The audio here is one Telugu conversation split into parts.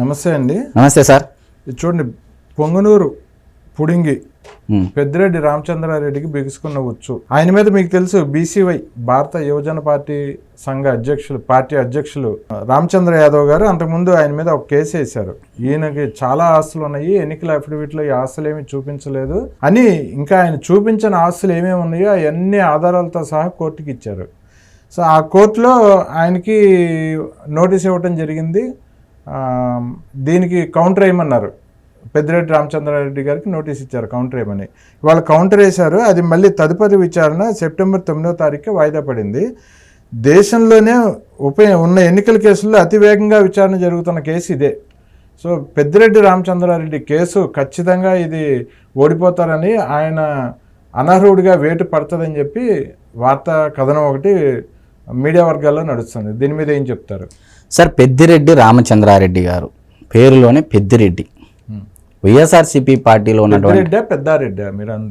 నమస్తే అండి. నమస్తే సార్. చూడండి పొంగనూరు పుడింగి పెద్దిరెడ్డి రామచంద్రారెడ్డికి బిగుసుకున్న వచ్చు ఆయన మీద మీకు తెలుసు బీసీవై భారత యువజన పార్టీ సంఘ అధ్యక్షులు పార్టీ అధ్యక్షులు రామచంద్ర యాదవ్ గారు అంతకుముందు ఆయన మీద ఒక కేసు వేశారు. ఈయనకి చాలా ఆస్తులు ఉన్నాయి ఎన్నికల అఫిడవిట్లో ఈ ఆస్తులు ఏమీ చూపించలేదు అని ఇంకా ఆయన చూపించిన ఆస్తులు ఏమేమి ఉన్నాయో అవన్నీ ఆధారాలతో సహా కోర్టుకి ఇచ్చారు. సో ఆ కోర్టులో ఆయనకి నోటీస్ ఇవ్వటం జరిగింది. దీనికి కౌంటర్ వేయమన్నారు పెద్దిరెడ్డి రామచంద్రారెడ్డి గారికి నోటీస్ ఇచ్చారు కౌంటర్ వేయమని వాళ్ళు కౌంటర్ వేశారు అది మళ్ళీ తదుపరి విచారణ సెప్టెంబర్ తొమ్మిదో తారీఖు వాయిదా పడింది. దేశంలోనే ఉప ఉన్న ఎన్నికల కేసుల్లో అతి వేగంగా విచారణ జరుగుతున్న కేసు ఇదే. సో పెద్దిరెడ్డి రామచంద్రారెడ్డి కేసు ఖచ్చితంగా ఇది ఓడిపోతారని ఆయన అనర్హుడిగా వేటు పడుతుందని చెప్పి వార్తా కథనం ఒకటి మీడియా వర్గాల్లో నడుస్తుంది. దీని మీద ఏం చెప్తారు? సార్ పెద్దిరెడ్డి రామచంద్రారెడ్డి గారు పేరులోనే పెద్దిరెడ్డి. వైఎస్ఆర్సిపి పార్టీలో ఉన్నటువంటి పెద్దిరెడ్డా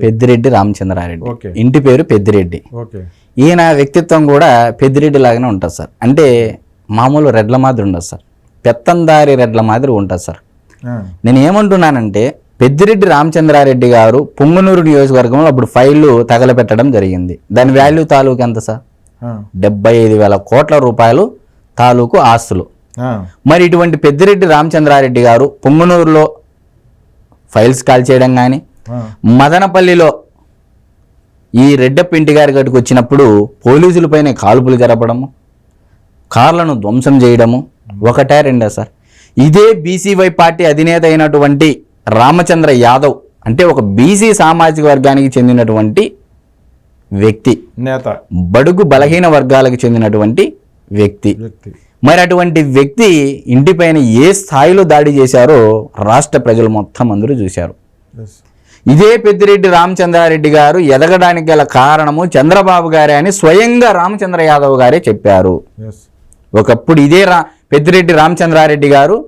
పెద్దారెడ్డా రామచంద్రారెడ్డి. ఇంటి పేరు పెద్దిరెడ్డి. ఈయన వ్యక్తిత్వం కూడా పెద్దిరెడ్డి లాగానే ఉంటుంది సార్. అంటే మామూలు రెడ్ల మాదిరి ఉండదు సార్. పెత్తందారి రెడ్ల మాదిరి ఉంటుంది సార్. నేను ఏమంటున్నానంటే పెద్దిరెడ్డి రామచంద్రారెడ్డి గారు పుంగనూరు నియోజకవర్గంలో అప్పుడు ఫైళ్ళు తగలపెట్టడం జరిగింది. దాని వాల్యూ తాలూకు ఎంత సార్? డెబ్బై ఐదు వేల కోట్ల రూపాయలు తాలూకు ఆస్తులు. మరి ఇటువంటి పెద్దిరెడ్డి రామచంద్రారెడ్డి గారు పొంగునూరులో ఫైల్స్ కాల్ చేయడం కానీ మదనపల్లిలో ఈ రెడ్డప్ప ఇంటి గారి గడికి వచ్చినప్పుడు పోలీసులపైన కాల్పులు జరపడము కార్లను ధ్వంసం చేయడము ఒకటే రెండా సార్? ఇదే బీసీవై పార్టీ అధినేత అయినటువంటి రామచంద్ర యాదవ్ అంటే ఒక బీసీ సామాజిక వర్గానికి చెందినటువంటి వ్యక్తి. నేత. బడుగు బలహీన వర్గాలకు చెందినటువంటి వ్యక్తి. మరి అటువంటి వ్యక్తి ఇంటిపైన ఏ స్థాయిలో దాడి చేశారో రాష్ట్ర ప్రజలు మొత్తం అందరూ చూశారు. ఇదే పెద్దిరెడ్డి రామచంద్రారెడ్డి గారు ఎదగడానికి గల కారణము చంద్రబాబు గారే అని స్వయంగా రామచంద్ర యాదవ్ గారే చెప్పారు. ఒకప్పుడు ఇదే రా పెద్దిరెడ్డి రామచంద్రారెడ్డి గారు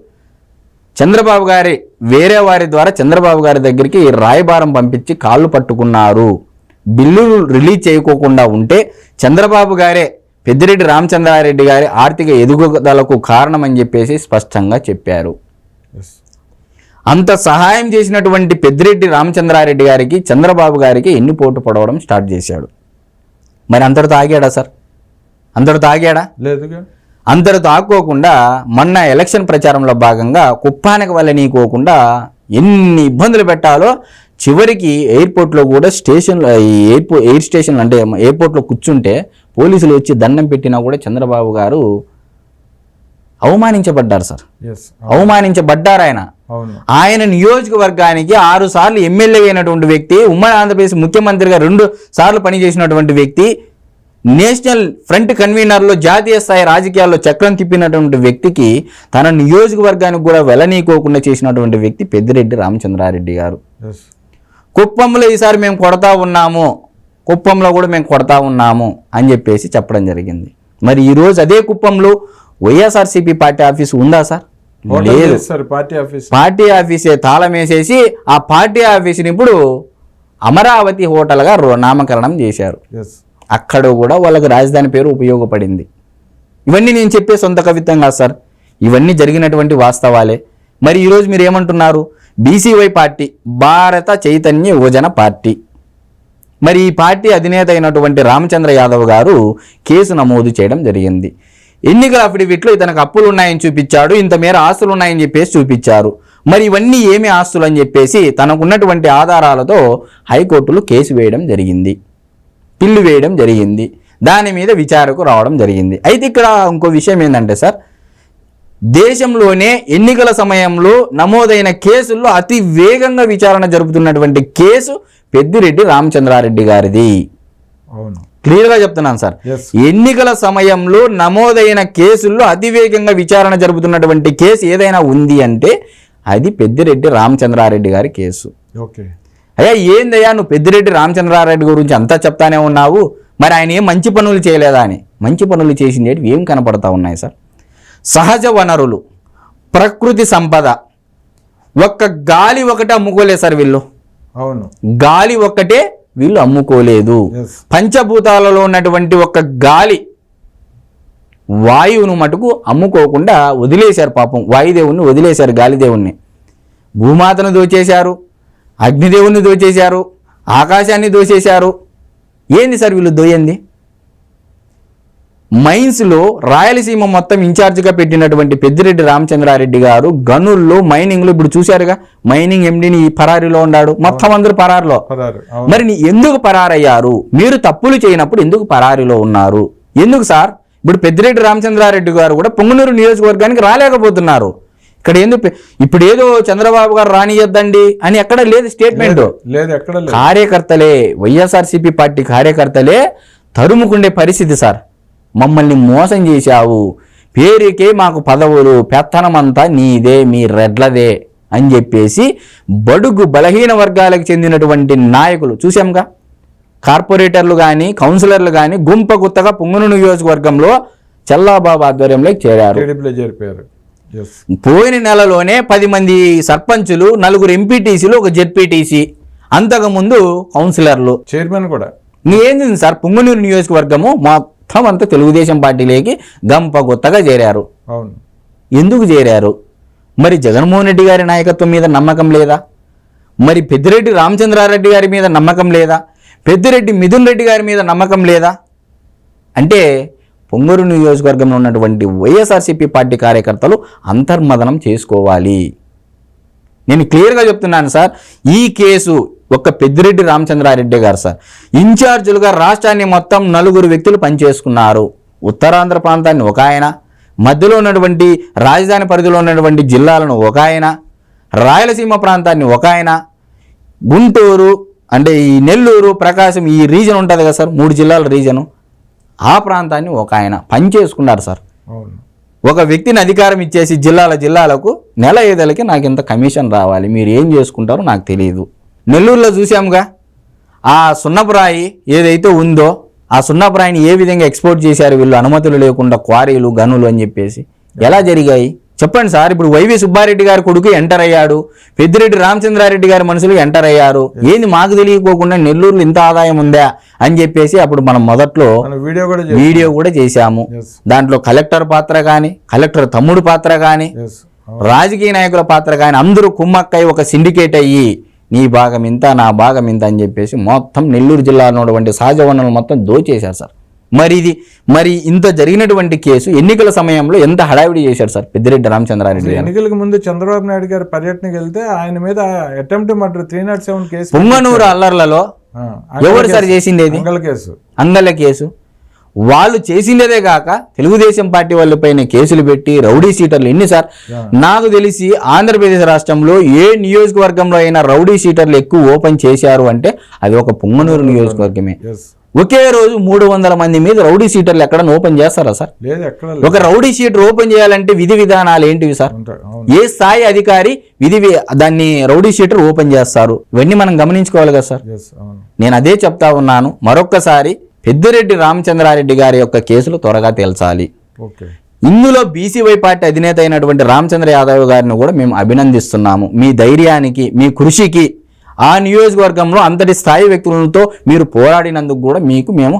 చంద్రబాబు గారి వేరే వారి ద్వారా చంద్రబాబు గారి దగ్గరికి రాయబారం పంపించి కాళ్ళు పట్టుకున్నారు. బిల్లులు రిలీజ్ చేయకోకుండా ఉంటే చంద్రబాబు గారే పెద్దిరెడ్డి రామచంద్రారెడ్డి గారి ఆర్థిక ఎదుగుదలకు కారణమని చెప్పేసి స్పష్టంగా చెప్పారు. అంత సహాయం చేసినటువంటి పెద్దిరెడ్డి రామచంద్రారెడ్డి గారికి చంద్రబాబు గారికి ఎన్ని పోటు పడవడం స్టార్ట్ చేశాడు. మరి అంతటితో ఆగాడా సార్? అంతటితో ఆగాడా లేదుగా అందరితో ఆక్కోకుండా మొన్న ఎలక్షన్ ప్రచారంలో భాగంగా కుప్పానికి వల్ల నీకోకుండా ఎన్ని ఇబ్బందులు పెట్టాలో చివరికి ఎయిర్పోర్ట్లో కూడా స్టేషన్ ఈ ఎయిర్పో ఎయిర్ స్టేషన్ అంటే ఎయిర్పోర్ట్లో కూర్చుంటే పోలీసులు వచ్చి దండం పెట్టినా కూడా చంద్రబాబు గారు అవమానించబడ్డారు సార్. అవమానించబడ్డారు ఆయన. ఆయన నియోజకవర్గానికి ఆరు సార్లు ఎమ్మెల్యే అయినటువంటి వ్యక్తి ఉమ్మడి ఆంధ్రప్రదేశ్ ముఖ్యమంత్రిగా రెండు సార్లు పనిచేసినటువంటి వ్యక్తి నేషనల్ ఫ్రంట్ కన్వీనర్లో జాతీయ స్థాయి రాజకీయాల్లో చక్రం తిప్పినటువంటి వ్యక్తికి తన నియోజకవర్గానికి కూడా వెళ్ళనీకోకుండా చేసినటువంటి వ్యక్తి పెద్దిరెడ్డి రామచంద్రారెడ్డి గారు. కుప్పంలో ఈసారి మేము కొడతా ఉన్నాము. కుప్పంలో కూడా మేము కొడతా ఉన్నాము అని చెప్పేసి చెప్పడం జరిగింది. మరి ఈరోజు అదే కుప్పంలో వైఎస్ఆర్సీపీ పార్టీ ఆఫీస్ ఉందా సార్? లేదు. చేస్తారు పార్టీ ఆఫీస్. పార్టీ ఆఫీసే తాళం వేసేసి ఆ పార్టీ ఆఫీస్ని ఇప్పుడు అమరావతి హోటల్గా రో- నామకరణం చేశారు. అక్కడ కూడా వాళ్ళకి రాజధాని పేరు ఉపయోగపడింది. ఇవన్నీ నేను చెప్పే సొంత కవిత్వం కాదు సార్. ఇవన్నీ జరిగినటువంటి వాస్తవాలే. మరి ఈరోజు మీరు ఏమంటున్నారు? బీసీవై పార్టీ భారత చైతన్య యువజన పార్టీ. మరి ఈ పార్టీ అధినేత అయినటువంటి రామచంద్ర యాదవ్ గారు కేసు నమోదు చేయడం జరిగింది. ఎన్నికల అఫిడవిట్లో ఇతనికి అప్పులు ఉన్నాయని చూపించాడు ఇంత మేర ఆస్తులు ఉన్నాయని చెప్పేసి చూపించారు. మరి ఇవన్నీ ఏమి ఆస్తులు అని చెప్పేసి తనకున్నటువంటి ఆధారాలతో హైకోర్టులో కేసు వేయడం జరిగింది. పిల్లు వేయడం జరిగింది. దాని మీద విచారకు రావడం జరిగింది. అయితే ఇక్కడ ఇంకో విషయం ఏంటంటే సార్ దేశంలోనే ఎన్నికల సమయంలో నమోదైన కేసుల్లో అతి వేగంగా విచారణ జరుపుతున్నటువంటి కేసు పెద్దిరెడ్డి రామచంద్రారెడ్డి గారిది. అవును. క్లియర్గా చెప్తున్నాను సార్. ఎన్నికల సమయంలో నమోదైన కేసుల్లో అతివేగంగా విచారణ జరుపుతున్నటువంటి కేసు ఏదైనా ఉంది అంటే అది పెద్దిరెడ్డి రామచంద్రారెడ్డి గారి కేసు. ఓకే. అయ్యా ఏందయ్యా నువ్వు పెద్దిరెడ్డి రామచంద్రారెడ్డి గురించి అంతా చెప్తానే ఉన్నావు? మరి ఆయన ఏం మంచి పనులు చేయలేదా అని? మంచి పనులు చేసింది ఏం కనపడతా ఉన్నాయి సార్? సహజ వనరులు ప్రకృతి సంపద. ఒక్క గాలి ఒకటే అమ్ముకోలేదు సార్ వీళ్ళు. అవును. గాలి ఒక్కటే వీళ్ళు అమ్ముకోలేదు. పంచభూతాలలో ఉన్నటువంటి ఒక గాలి వాయువును మటుకు అమ్ముకోకుండా వదిలేశారు పాపం. వాయుదేవుణ్ణి వదిలేశారు గాలిదేవుణ్ణి. భూమాతను దోచేశారు అగ్నిదేవుణ్ణి దోచేశారు ఆకాశాన్ని దోచేశారు. ఏంది సార్ వీళ్ళు దోయంది? మైన్స్లో రాయలసీమ మొత్తం ఇన్ఛార్జిగా పెట్టినటువంటి పెద్దిరెడ్డి రామచంద్రారెడ్డి గారు గనుల్లో మైనింగ్లో ఇప్పుడు చూశారుగా? మైనింగ్ ఎండిని ఈ పరారీలో ఉన్నాడు మొత్తం అందరూ పరారిలో. మరి ఎందుకు పరారయ్యారు? మీరు తప్పులు చేయనప్పుడు ఎందుకు పరారీలో ఉన్నారు? ఎందుకు సార్? ఇప్పుడు పెద్దిరెడ్డి రామచంద్రారెడ్డి గారు కూడా పొంగునూరు నియోజకవర్గానికి రాలేకపోతున్నారు. ఇక్కడ ఎందుకు ఇప్పుడు ఏదో చంద్రబాబు గారు రానియద్దండి అని ఎక్కడ లేదు స్టేట్మెంట్ కార్యకర్తలే వైఎస్ఆర్సీపీ పార్టీ కార్యకర్తలే తరుముకుండే పరిస్థితి సార్. మమ్మల్ని మోసం చేశావు. పేరుకే మాకు పదవులు పెత్తనమంతా నీదే మీ రెడ్లదే అని చెప్పేసి బడుగు బలహీన వర్గాలకు చెందినటువంటి నాయకులు చూసాంగా కార్పొరేటర్లు కానీ కౌన్సిలర్లు కానీ గుంప గుత్తగా పొంగును నియోజకవర్గంలో చల్లాబాబు ఆధ్వర్యంలో చేరారు. చేరిపోయారు. పోయిన నెలలోనే పది మంది సర్పంచులు నలుగురు ఎంపీటీసీలు ఒక జెడ్పీటీసీ అంతకుముందు కౌన్సిలర్లు. చైర్మన్ కూడా. ఏంది సార్? పుంగనూరు నియోజకవర్గము మొత్తం అంతా తెలుగుదేశం పార్టీలోకి గంప గుత్తగా చేరారు. అవును. ఎందుకు చేరారు? మరి జగన్మోహన్ రెడ్డి గారి నాయకత్వం మీద నమ్మకం లేదా? మరి పెద్దిరెడ్డి రామచంద్రారెడ్డి గారి మీద నమ్మకం లేదా? పెద్దిరెడ్డి మిథున్ రెడ్డి గారి మీద నమ్మకం లేదా? అంటే పొంగూరు నియోజకవర్గంలో ఉన్నటువంటి వైఎస్ఆర్సీపీ పార్టీ కార్యకర్తలు అంతర్మదనం చేసుకోవాలి. నేను క్లియర్గా చెప్తున్నాను సార్ ఈ కేసు ఒక్క పెద్దిరెడ్డి రామచంద్రారెడ్డి గారు సార్. ఇన్ఛార్జీలుగా రాష్ట్రాన్ని మొత్తం నలుగురు వ్యక్తులు పనిచేసుకున్నారు. ఉత్తరాంధ్ర ప్రాంతాన్ని ఒక ఆయన మధ్యలో ఉన్నటువంటి రాజధాని పరిధిలో ఉన్నటువంటి జిల్లాలను ఒక ఆయన రాయలసీమ ప్రాంతాన్ని ఒక ఆయన గుంటూరు అంటే ఈ నెల్లూరు ప్రకాశం ఈ రీజన్ ఉంటుంది కదా సార్ మూడు జిల్లాల రీజను. ఆ ప్రాంతాన్ని ఒక ఆయన పనిచేసుకున్నారు సార్. ఒక వ్యక్తిని అధికారం ఇచ్చేసి జిల్లాల జిల్లాలకు నెల ఏదలకి నాకు ఇంత కమిషన్ రావాలి మీరు ఏం చేసుకుంటారో నాకు తెలియదు. నెల్లూరులో చూసాముగా ఆ సున్నపురాయి ఏదైతే ఉందో ఆ సున్నపురాయిని ఏ విధంగా ఎక్స్పోర్ట్ చేశారు వీళ్ళు? అనుమతులు లేకుండా క్వారీలు గనులు అని చెప్పేసి. ఎలా జరిగాయి? చెప్పండి సార్. ఇప్పుడు వైవి సుబ్బారెడ్డి గారి కొడుకు ఎంటర్ అయ్యాడు. పెద్దిరెడ్డి రామచంద్రారెడ్డి గారి మనుషులు ఎంటర్ అయ్యారు. ఏంది మాకు తెలియకోకుండా నెల్లూరులో ఇంత ఆదాయం ఉందా? అని చెప్పేసి అప్పుడు మనం మొదట్లో వీడియో కూడా వీడియో కూడా చేశాము. దాంట్లో కలెక్టర్ పాత్ర కానీ కలెక్టర్ తమ్ముడు పాత్ర కానీ రాజకీయ నాయకుల పాత్ర కానీ అందరూ కుమ్మక్కై ఒక సిండికేట్ అయ్యి నీ భాగం ఇంత నా భాగం ఇంత అని చెప్పేసి మొత్తం నెల్లూరు జిల్లాలో ఉన్నటువంటి సహజ వనరులు మొత్తం దోచేశారు సార్. మరి ఇది మరి ఇంత జరిగినటువంటి కేసు ఎన్నికల సమయంలో ఎంత హడావిడి చేశారు సార్ పెద్దిరెడ్డి రామచంద్రారెడ్డి ఎన్నికలకు ముందు చంద్రబాబు నాయుడు గారి పర్యటనకి వెళ్తే ఆయన మీద attempt murder three not seven case Punganur అల్లర్లలో ఎవరు సార్ చేసింది అంగళ కేసు. అంగళ్ళ కేసు. వాళ్ళు చేసిండేదే కాక తెలుగుదేశం పార్టీ వాళ్ళ పైన కేసులు పెట్టి రౌడీ సీటర్లు ఎన్ని సార్ నాకు తెలిసి ఆంధ్రప్రదేశ్ రాష్ట్రంలో ఏ నియోజకవర్గంలో అయినా రౌడీ సీటర్లు ఎక్కువ ఓపెన్ చేశారు అంటే అది ఒక పొంగనూరు నియోజకవర్గమే. ఒకే రోజు మూడు వందల మంది మీద రౌడీ సీటర్లు ఎక్కడైనా ఓపెన్ చేస్తారా సార్? ఎక్కడ ఒక రౌడీ షీటర్ ఓపెన్ చేయాలంటే విధి విధానాలు ఏంటివి సార్? ఏ స్థాయి అధికారి విధి దాన్ని రౌడీ షీటర్ ఓపెన్ చేస్తారు? ఇవన్నీ మనం గమనించుకోవాలి కదా సార్? నేను అదే చెప్తా ఉన్నాను. మరొక్కసారి పెద్దిరెడ్డి రామచంద్రారెడ్డి గారి యొక్క కేసులు త్వరగా తేల్చాలి. ఇందులో బీసీవై పార్టీ అధినేత అయినటువంటి రామచంద్ర యాదవ్ గారిని కూడా మేము అభినందిస్తున్నాము. మీ ధైర్యానికి మీ కృషికి ఆ నియోజకవర్గంలో అంతటి స్థాయి వ్యక్తులతో మీరు పోరాడినందుకు కూడా మీకు మేము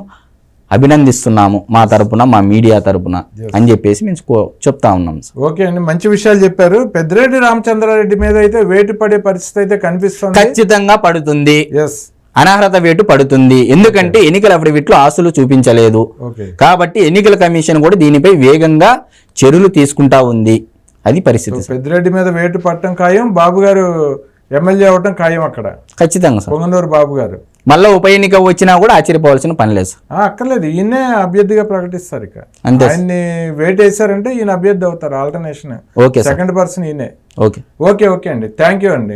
అభినందిస్తున్నాము మా తరపున మా మీడియా తరపున అని చెప్పేసి మేము చెప్తా ఉన్నాం సార్. ఓకే అండి మంచి విషయాలు చెప్పారు. పెద్దిరెడ్డి రామచంద్రారెడ్డి మీద అయితే వేటు పడే పరిస్థితి అయితే కనిపిస్తుంది. ఖచ్చితంగా పడుతుంది. ఎస్ అనర్హత వేటు పడుతుంది. ఎందుకంటే ఎన్నికల అఫిడవిట్లో ఆస్తులు చూపించలేదు. ఓకే. కాబట్టి ఎన్నికల కమిషన్ కూడా దీనిపై వేగంగా చర్యలు తీసుకుంటా ఉంది. అది పరిస్థితి. పెద్దిరెడ్డి మీద వేటు పట్టడం ఖాయం బాబు గారు ఎమ్మెల్యే అవటం ఖాయం అక్కడ. ఖచ్చితంగా పొంగనూరు బాబు గారు మళ్ళీ ఉప ఎన్నిక వచ్చినా కూడా ఆశ్చర్యపోవాల్సిన పని లేదు అక్కర్లేదు. ఈయనే అభ్యర్థిగా ప్రకటిస్తారు ఇక. అంతే. ఆయన్ని వేట్ వేసారంటే ఈయన అభ్యర్థి అవుతారు ఆల్టర్నేషన్. ఓకే సెకండ్ పర్సన్ ఈయనే. ఓకే. ఓకే ఓకే అండి. థ్యాంక్ యూ అండి.